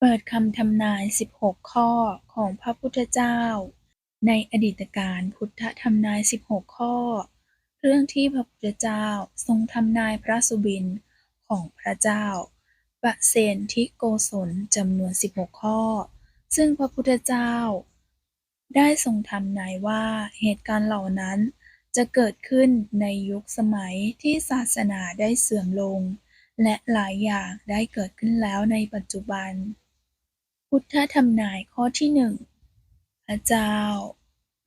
เปิดคำทำนาย16ข้อของพระพุทธเจ้า ในอดีตการพุทธทำนาย16ข้อ เรื่องที่พระพุทธเจ้าทรงทำนายพระสุบินของพระเจ้าปะเสนทิโกศลจำนวน16ข้อ ซึ่งพระพุทธเจ้า ได้ทรงทำนายว่าเหตุการณ์เหล่านั้นจะเกิดขึ้นในยุคสมัยที่ศาสนาได้เสื่อมลง และหลายอย่างได้เกิดขึ้นแล้วในปัจจุบัน พุทธทำนายข้อที่หนึ่งพระเจ้า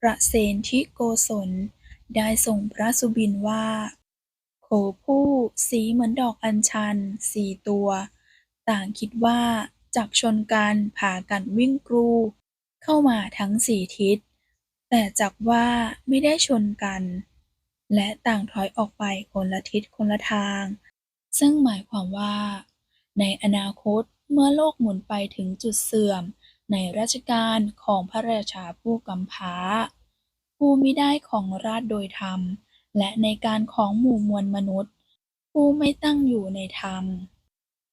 ประเสนทิโกศล ได้ส่งพระสุบินว่า โขผู้สีเหมือนดอกอัญชันสี่ตัว ต่างคิดว่าจักชนกันผ่ากันวิ่งกรู เข้ามาทั้งสี่ทิศ แต่จักว่าไม่ได้ชนกัน และต่างถอยออกไปคนละทิศคนละทาง ซึ่งหมายความว่า ในอนาคต เมื่อโลกหมุนไปถึงจุดเสื่อม ในรัชกาลของพระราชาผู้กำพร้า ผู้มิได้ของราชโดยธรรม และในการของหมู่มวลมนุษย์ ผู้ไม่ตั้งอยู่ในธรรม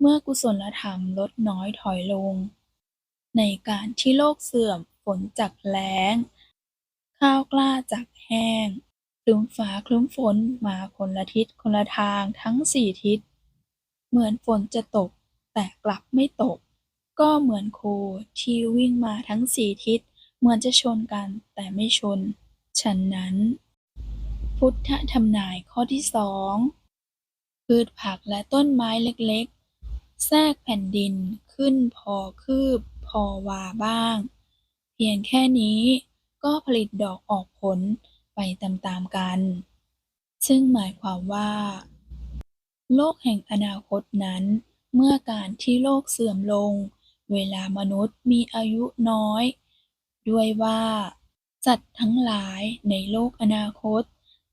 เมื่อกุศลธรรมลดน้อยถอยลง ในการที่โลกเสื่อมฝนจากแล้ง ข้าวกล้าจากแห้งคลึ้มฟ้าคลึ้มฝนมาคนละทิศคนละทางทั้งสี่ทิศ เหมือนฝนจะตก แต่กลับไม่ตก ก็เหมือนโคที่วิ่งมาทั้งสี่ทิศเหมือนจะชนกันแต่ไม่ชน ฉะนั้น พุทธทำนายข้อที่สองพืชผักและต้นไม้เล็กๆ แทรกแผ่นดินขึ้นพอคืบพอวาบ้าง เพียงแค่นี้ก็ผลิตดอกออกผลไปตามๆกัน ซึ่งหมายความว่า โลกแห่งอนาคตนั้น เมื่อการที่โลกเสื่อมลง เวลามนุษย์มีอายุน้อย ด้วยว่า สัตว์ทั้งหลายในโลกอนาคต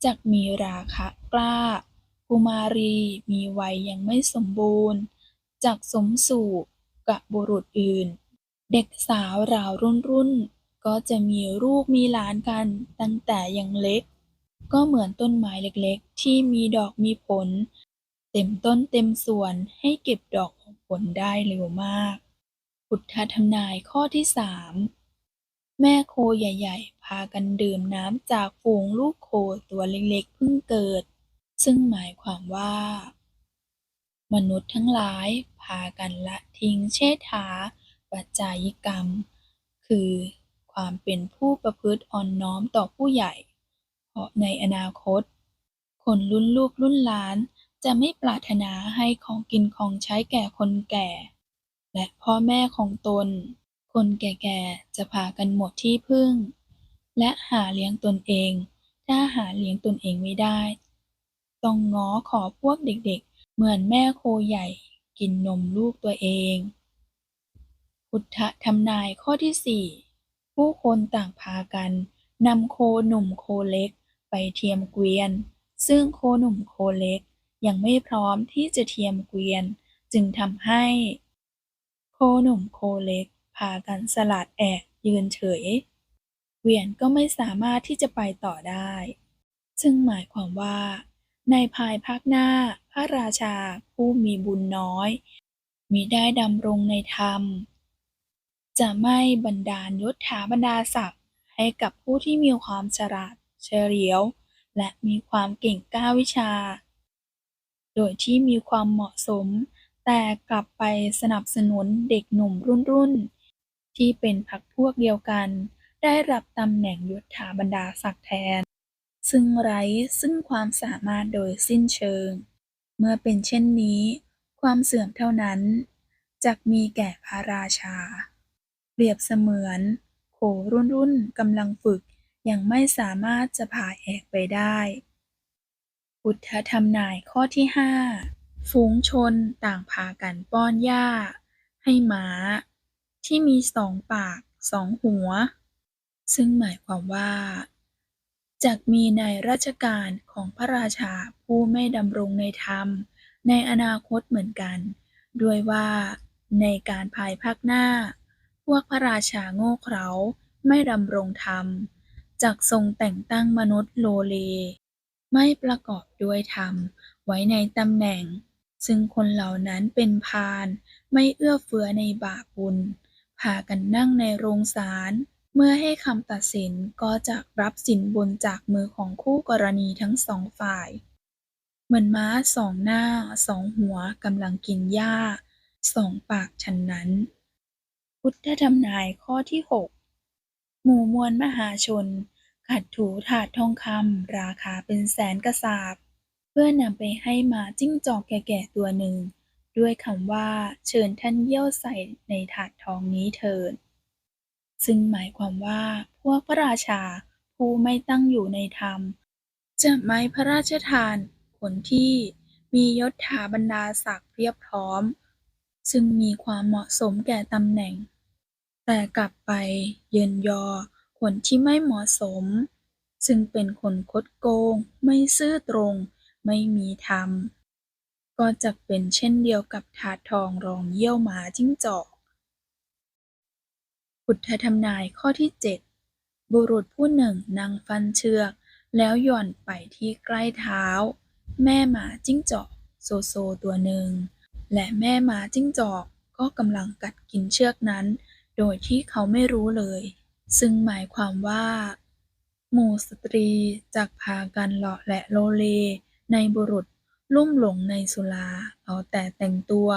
จักมีราคะกล้า กุมารีมีวัยยังไม่สมบูรณ์จักสมสู่กับบุรุษอื่น เด็กสาวราวรุ่นรุ่นก็จะมีลูกมีหลานกันตั้งแต่ยังเล็ก ก็เหมือนต้นไม้เล็กๆ ที่มีดอกมีผล เต็มต้นเต็มส่วนให้เก็บดอกออกผลได้เร็วมาก พุทธทำนายข้อที่สามแม่โคใหญ่ๆ พากันดื่มน้ำจากฝูงลูกโคตัวเล็กๆเพิ่งเกิด ซึ่งหมายความว่า มนุษย์ทั้งหลายพากันละทิ้งเชษฐา ปัจจายกรรม คือความเป็นผู้ประพฤติอ่อนน้อมต่อผู้ใหญ่ เพราะในอนาคต คนรุ่นลูกรุ่นหลาน จะไม่ปรารถนาให้ของกินของใช้แก่คนแก่ และพ่อแม่ของตน คนแก่ๆ จะพากันหมดที่พึ่ง และหาเลี้ยงตนเอง ถ้าหาเลี้ยงตนเองไม่ได้ ต้องง้อขอพวกเด็กๆ เหมือนแม่โคใหญ่กินนมลูกตัวเอง พุทธทำนายข้อที่สี่ผู้คนต่างพากันนำโคหนุ่มโคเล็กไปเทียมเกวียน ซึ่งโคหนุ่มโคเล็ก ยังไม่พร้อมที่จะเทียมเกวียนจึงทำให้ โคหนุ่มโคเล็กพากันสลัดแอกยืนเฉยเกวียนก็ไม่สามารถที่จะไปต่อได้ ซึ่งหมายความว่า ในภายภาคหน้าพระราชาผู้มีบุญน้อยมิได้ดำรงในธรรม จะไม่บันดาลยศถาบรรดาศักดิ์ให้กับผู้ที่มีความฉลาดเฉลียว และมีความเก่งก้าวิชา โดยที่มีความเหมาะสม แต่กลับไปสนับสนุนเด็กหนุ่มรุ่นๆที่เป็นพรรคพวกเดียวกัน ได้รับตำแหน่งยศถาบรรดาศักดิ์แทน ซึ่งไร้ซึ่งความสามารถโดยสิ้นเชิง เมื่อเป็นเช่นนี้ ความเสื่อมเท่านั้นจักมีแก่พระราชา เปรียบเสมือนโครุ่นรุ่นกำลังฝึกยังไม่สามารถจะผ่าแอกไปได้ พุทธทำนายข้อที่ห้าฝูงชนต่างพากันป้อนหญ้า ให้ม้า ที่มีสองปากสองหัว ซึ่งหมายความว่าจักมีในราชการของพระราชาผู้ไม่ดำรงในธรรม ในอนาคตเหมือนกัน ด้วยว่าในการภายภาคหน้า พวกพระราชาโง่เขลาไม่ดำรงธรรมจักทรงแต่งตั้งมนุษย์โลเล ไม่ประกอบด้วยธรรม ไว้ในตำแหน่ง ซึ่งคนเหล่านั้นเป็นพาลไม่เอื้อเฟื้อในบาปบุญ พากันนั่งในโรงศาลเมื่อให้คำตัดสินก็จะรับสินบนจากมือของคู่กรณีทั้งสองฝ่าย เหมือนม้าสองหน้าสองหัวกำลังกินหญ้าสองปากฉันนั้น พุทธธรรมนายข้อที่หกหมู่มวลมหาชน ขัดถูถาดทองคำราคาเป็นแสนกระสาบ เพื่อนำไปให้หมาจิ้งจอกแก่ๆตัวหนึ่ง ด้วยคำว่าเชิญท่านเยี่ยวใส่ในถาดทองนี้เถิดซึ่งหมายความว่าพวกพระราชาผู้ไม่ตั้งอยู่ในธรรม จะไม่พระราชทานคนที่มียศถาบรรดาศักดิ์เรียบพร้อม ซึ่งมีความเหมาะสมแก่ตำแหน่ง แต่กลับไปเยินยอ คนที่ไม่เหมาะสม ซึ่งเป็นคนคดโกง ไม่ซื่อตรง ไม่มีธรรม ก็จะเป็นเช่นเดียวกับถาดทองรองเยี่ยวหมาจิ้งจอกพุทธธรรมนายข้อที่เจ็ดบุรุษผู้หนึ่งนั่งฟันเชือก แล้วหย่อนไปที่ใกล้เท้า แม่หมาจิ้งจอกโซโซตัวหนึ่ง และแม่หมาจิ้งจอกก็กำลังกัดกินเชือกนั้น โดยที่เขาไม่รู้เลย ซึ่งหมายความว่า หมู่สตรีจักพากันเลาะและโลเล ในบุรุษ ลุ่มหลงในสุรา เอาแต่แต่งตัว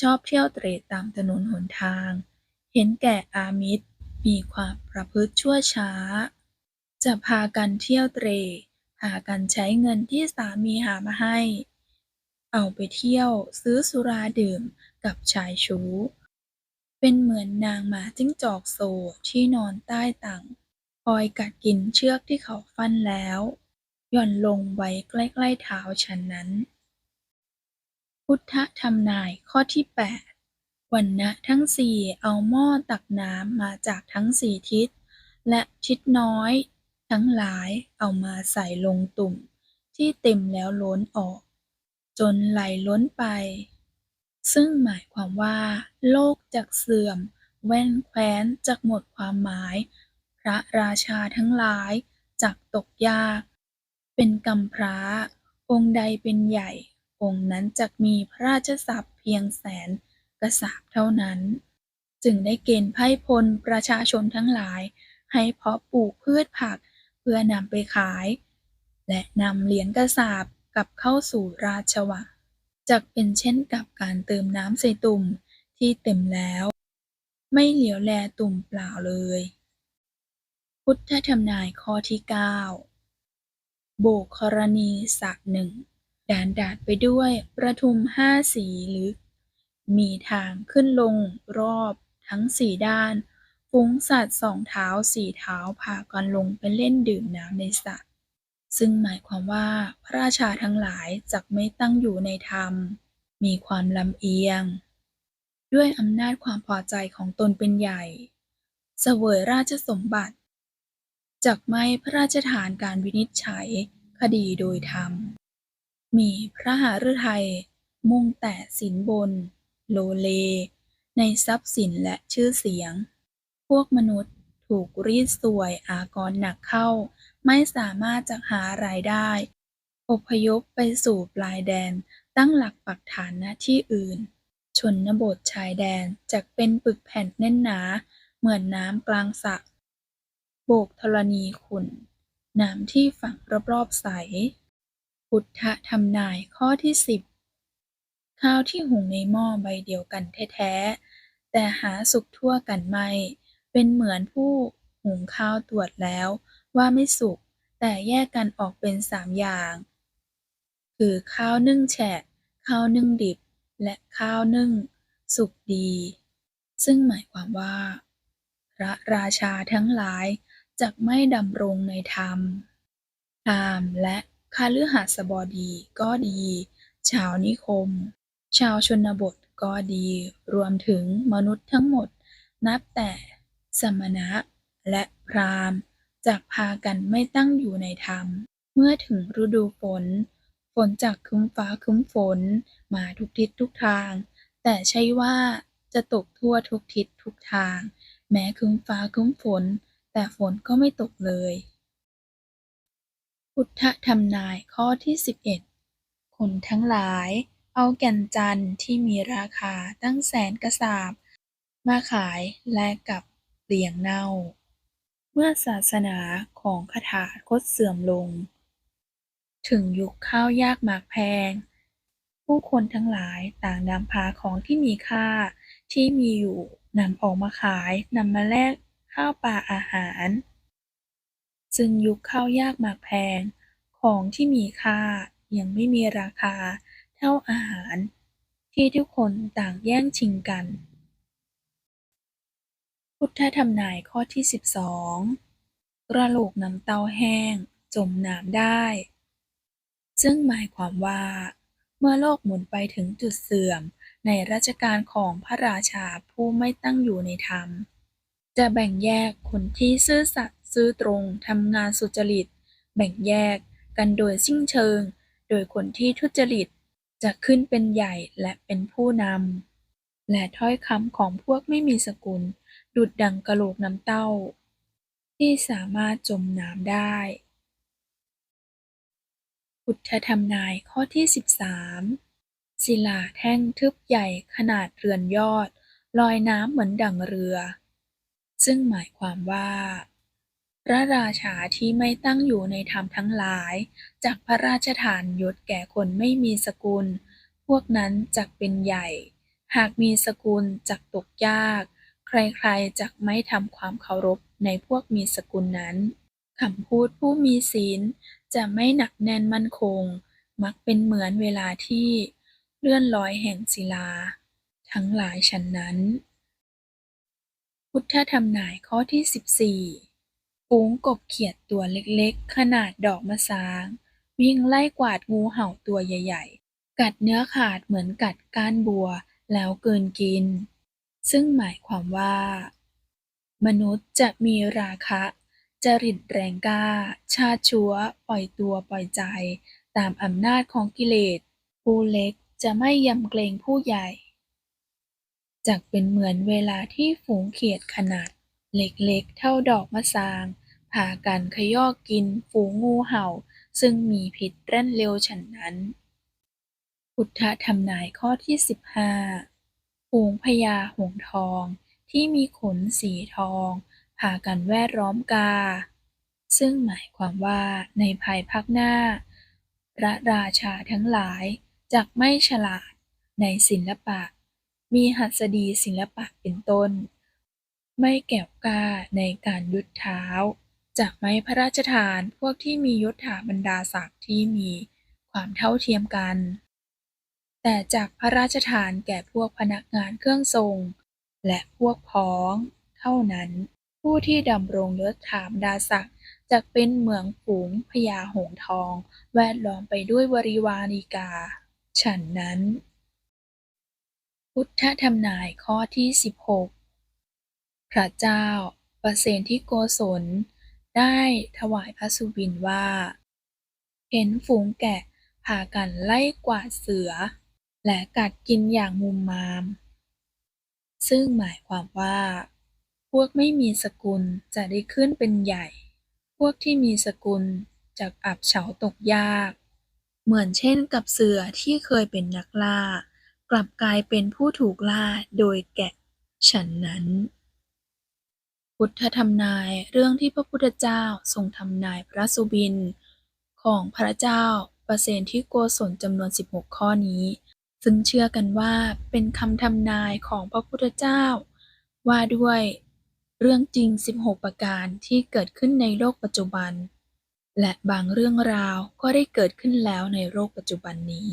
ชอบเที่ยวเตร่ตามถนนหนทาง เห็นแก่อามิตร มีความประพฤติชั่วช้า จะพากันเที่ยวเตร่พากันใช้เงินที่สามีหามาให้ เอาไปเที่ยวซื้อสุราดื่มกับชายชู้ เป็นเหมือนนางหมาจิ้งจอกโซที่นอนใต้ตังคอยกัดกินเชือกที่เขาฟันแล้ว หย่อนลงไว้ใกล้ๆเท้าฉันนั้น พุทธธรรมนายข้อที่แปดวันนะทั้งสี่เอาหม้อตักน้ำมาจากทั้งสี่ทิศ และทิศน้อย ทั้งหลายเอามาใส่ลงตุ่มที่เต็มแล้วล้นออก จนไหลล้นไป ซึ่งหมายความว่า โลกจักเสื่อม แว่นแคว้นจักหมดความหมาย พระราชาทั้งหลายจักตกยาก เป็นกำพร้า องค์ใดเป็นใหญ่ องค์นั้นจักมีพระราชทรัพย์เพียงแสนกระสาบเท่านั้น จึงได้เกณฑ์ไพ่พลประชาชนทั้งหลาย ให้เพาะปลูกพืชผักเพื่อนำไปขาย และนำเหรียญกระสาบกลับเข้าสู่ราชวัง จักเป็นเช่นกับการเติมน้ำใส่ตุ่มที่เต็มแล้ว ไม่เหลียวแลตุ่มเปล่าเลย พุทธธรรมนายข้อที่เก้าโบกกรณีสระหนึ่งด่านดาดไปด้วยประทุมห้าสีลึก มีทางขึ้นลงรอบทั้งสี่ด้านฝูงสัตว์สองเท้าสี่เท้าพากันลงไปเล่นดื่มน้ำในสระ ซึ่งหมายความว่าพระราชาทั้งหลายจักไม่ตั้งอยู่ในธรรม มีความลำเอียง ด้วยอำนาจความพอใจของตนเป็นใหญ่ เสวยราชสมบัติจักไม่พระราชทานการวินิจฉัยคดีโดยธรรม มีพระหฤทัยมุ่งแต่สินบน โลเล ในทรัพย์สินและชื่อเสียง พวกมนุษย์ ถูกรีดสวยอากรหนักเข้า ไม่สามารถจะหารายได้ อพยพไปสู่ปลายแดนตั้งหลักปักฐานณที่อื่น ชนบทชายแดนจักเป็นปึกแผ่นแน่นหนา เหมือนน้ำกลางสระโบกธรณีขุนน้ำที่ฝั่งรอบๆใส พุทธธรรมนายข้อที่สิบข้าวที่หุงในหม้อใบเดียวกันแท้ ๆ แต่หาสุกทั่วกันไม่ เป็นเหมือนผู้หุงข้าวตรวจแล้วว่าไม่สุก แต่แยกกันออกเป็นสามอย่าง คือข้าวนึ่งแฉะ ข้าวนึ่งดิบ และข้าวนึ่ง สุกดี ซึ่งหมายความว่า พระราชาทั้งหลายจักไม่ดำรงในธรรมพรามและคฤหัสบดีก็ดี ชาวนิคม ชาวชนบทก็ดี รวมถึงมนุษย์ทั้งหมดนับแต่ สมณะ และพราหมณ์จักพากันไม่ตั้งอยู่ในธรรม เมื่อถึงฤดูฝน ฝนจากคึ้มฟ้าคึ้มฝน มาทุกทิศทุกทาง แต่ใช่ว่าจะตกทั่วทุกทิศทุกทาง แม้คึ้มฟ้าคึ้มฝน แต่ฝนก็ไม่ตกเลย พุทธธรรมนายข้อที่สิบเอ็ดคนทั้งหลาย เอาแก่นจันทร์ที่มีราคาตั้งแสนกระสาบ มาขายแลกกับ เรียญเน่า เมื่อศาสนาของคถาคตเสื่อมลง ถึงยุคข้าวยากหมากแพง ผู้คนทั้งหลายต่างนำพาของที่มีค่าที่มีอยู่นำออกมาขายนำมาแลกข้าวปลาอาหาร ซึ่งยุคข้าวยากหมากแพง ของที่มีค่ายังไม่มีราคาเท่าอาหาร ที่ทุกคนต่างแย่งชิงกัน พุทธธรรมนายข้อที่สิบสองกระโหลกน้ำเต้าแห้ง จมน้ำได้ ซึ่งหมายความว่า เมื่อโลกหมุนไปถึงจุดเสื่อมในรัชกาลของพระราชาผู้ไม่ตั้งอยู่ในธรรม จะแบ่งแยกคนที่ซื่อสัตย์ซื่อตรงทำงานสุจริต แบ่งแยกกันโดยสิ้นเชิง โดยคนที่ทุจริตจะขึ้นเป็นใหญ่และเป็นผู้นำและถ้อยคำของพวกไม่มีสกุล ดุดดังกะโหลกน้ำเต้า ที่สามารถจมน้ำได้พุทธธรรมนายข้อที่สิบสามศิลาแท่งทึบใหญ่ขนาดเรือนยอด ลอยน้ำเหมือนดั่งเรือ ซึ่งหมายความว่า พระราชาที่ไม่ตั้งอยู่ในธรรมทั้งหลาย จากพระราชทานยศแก่คนไม่มีสกุล พวกนั้นจักเป็นใหญ่ หากมีสกุลจักตกยาก ใครๆจักไม่ทำความเคารพในพวกมีสกุลนั้นคำพูดผู้มีศีลจะไม่หนักแน่นมั่นคง มักเป็นเหมือนเวลาที่เลื่อนลอยแห่งศิลา ทั้งหลายฉันนั้น พุทธธรรมนายข้อที่สิบสี่ฝูงกบเขียดตัวเล็กๆ ขนาดดอกมะสาง วิ่งไล่กวาดงูเห่าตัวใหญ่ๆ กัดเนื้อขาดเหมือนกัดก้านบัวแล้วเกินกิน ซึ่งหมายความว่า มนุษย์จะมีราคะ จริตแรงกล้า ชาติชั่ว ปล่อยตัวปล่อยใจ ตามอำนาจของกิเลส ผู้เล็กจะไม่ยำเกรงผู้ใหญ่ จักเป็นเหมือนเวลาที่ฝูงเขียดขนาด เล็กๆ เท่าดอกมะสางพากันขย่อกินฝูงงูเห่า ซึ่งมีพิษแล่นเร็วฉันนั้น พุทธธรรมนายข้อที่สิบห้า ฝูงพญาหงส์ทองที่มีขนสีทองพากันแวดล้อมกา ซึ่งหมายความว่าในภายภาคหน้า พระราชาทั้งหลายจักไม่ฉลาดในศิลปะ มีหัสดีศิลปะเป็นต้น ไม่แก้วกล้าในการยุดเท้าจะไม่พระราชทานพวกที่มียศถาบรรดาศักดิ์ที่มีความเท่าเทียมกัน แต่จากพระราชทานแก่พวกพนักงานเครื่องทรง และพวกพ้อง เท่านั้น ผู้ที่ดำรงยศถาบรรดาศักดิ์จักเป็นเหมืองฝูงพญาหงทอง แวดล้อมไปด้วยบริวาริกา ฉันนั้น พุทธธรรมนายข้อที่สิบหกพระเจ้า ประเสนที่โกศล ได้ถวายพระสุบินว่า เห็นฝูงแกะพากันไล่กวาดเสือ และกัดกินอย่างมุมมาม ซึ่งหมายความว่า พวกไม่มีสกุลจะได้ขึ้นเป็นใหญ่ พวกที่มีสกุลจักอับเฉาตกยาก เหมือนเช่นกับเสือที่เคยเป็นนักล่า กลับกลายเป็นผู้ถูกล่าโดยแกะ ฉันนั้น พุทธทำนายเรื่องที่พระพุทธเจ้าทรงทำนายพระสุบิน ของพระเจ้าประเสนที่โกศลจำนวน 16 ข้อนี้ ซึ่งเชื่อกันว่าเป็นคำทำนายของพระพุทธเจ้า ว่าด้วยเรื่องจริง 16 ประการที่เกิดขึ้นในโลกปัจจุบัน และบางเรื่องราวก็ได้เกิดขึ้นแล้วในโลกปัจจุบันนี้